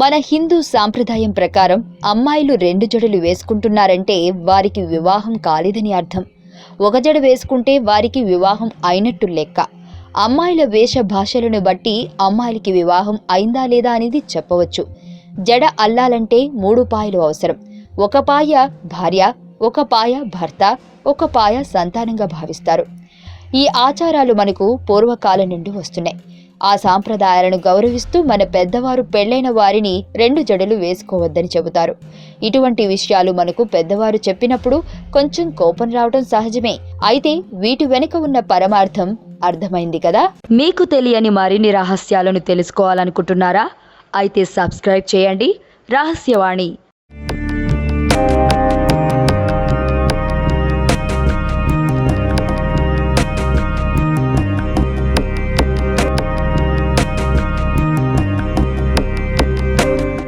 మన హిందూ సాంప్రదాయం ప్రకారం అమ్మాయిలు రెండు జడలు వేసుకుంటున్నారంటే వారికి వివాహం కాలేదని అర్థం. ఒక జడ వేసుకుంటే వారికి వివాహం అయినట్టు లెక్క. అమ్మాయిల వేష భాషలను బట్టి అమ్మాయిలకి వివాహం అయిందా లేదా అనేది చెప్పవచ్చు. జడ అల్లాలంటే మూడు పాయలు అవసరం. ఒక పాయ భార్య ఒక పాయ భర్త ఒక పాయ సంతానంగా భావిస్తారు. ఈ ఆచారాలు మనకు పూర్వకాలం నుండి వస్తున్నాయి. ఆ సాంప్రదాయాలను గౌరవిస్తూ మన పెద్దవారు పెళ్ళైన వారిని రెండు జడలు వేసుకోవద్దని చెబుతారు. ఇటువంటి విషయాలు మనకు పెద్దవారు చెప్పినప్పుడు కొంచెం కోపం రావడం సహజమే. అయితే వీటి వెనుక ఉన్న పరమార్థం అర్థమైంది కదా? మీకు తెలియని మరిన్ని రహస్యాలను తెలుసుకోవాలనుకుంటున్నారా? అయితే సబ్స్క్రైబ్ చేయండి. రహస్యవాణి